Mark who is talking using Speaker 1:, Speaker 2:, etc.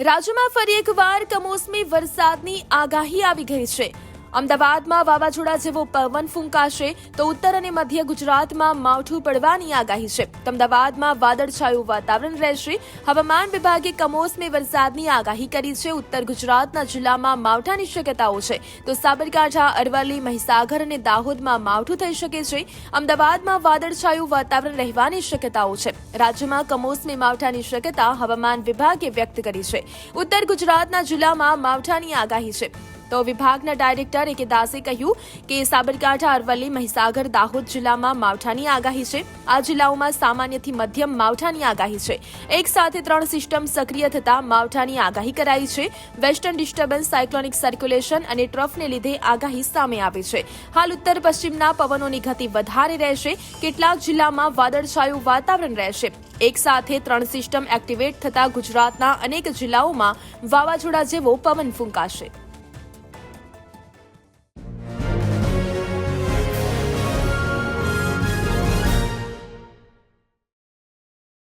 Speaker 1: રાજ્યમાં ફરી એકવાર કમોસમી વરસાદની આગાહી આવી ગઈ છે. અમદાવાદમાં વાવાઝોડા જેવો પવન ફૂંકાશે તો ઉત્તર અને મધ્ય ગુજરાતમાં માવઠું પડવાની આગાહી છે. અમદાવાદમાં વાદળછાયું વાતાવરણ રહેશે. હવામાન વિભાગે કમોસમી વરસાદની આગાહી કરી છે. ઉત્તર ગુજરાતના જિલ્લામાં માવઠાની શક્યતાઓ છે. તો સાબરકાંઠા, અરવલ્લી, મહીસાગર અને દાહોદમાં માવઠું થઈ શકે છે. અમદાવાદમાં વાદળછાયું વાતાવરણ રહેવાની શક્યતાઓ છે. રાજ્યમાં કમોસમી માવઠાની શક્યતા હવામાન વિભાગે વ્યક્ત કરી છે. ઉત્તર ગુજરાતના જિલ્લામાં માવઠાની આગાહી છે. તો વિભાગના ડાયરેક્ટર એ કે દાસે કહ્યું કે સાબરકાંઠા, અરવલ્લી, મહીસાગર, દાહોદ જિલ્લામાં માવઠાની આગાહી છે. આ જિલ્લાઓમાં સામાન્યથી મધ્યમ માવઠાની આગાહી છે. એક સાથે ત્રણ સિસ્ટમ સક્રિય થતા માવઠાની આગાહી કરાઈ છે. વેસ્ટર્ન ડિસ્ટર્બન્સ, સાયક્લોનિક સર્ક્યુલેશન અને ટ્રફને લીધે આગાહી સામે આવી છે. હાલ ઉત્તર પશ્ચિમના પવનોની ગતિ વધારે રહેશે. કેટલાક જિલ્લામાં વાદળછાયું વાતાવરણ રહેશે. એક સાથે ત્રણ સિસ્ટમ એક્ટિવેટ થતા ગુજરાતના અનેક જિલ્લાઓમાં વાવાઝોડા જેવો પવન ફૂંકાશે.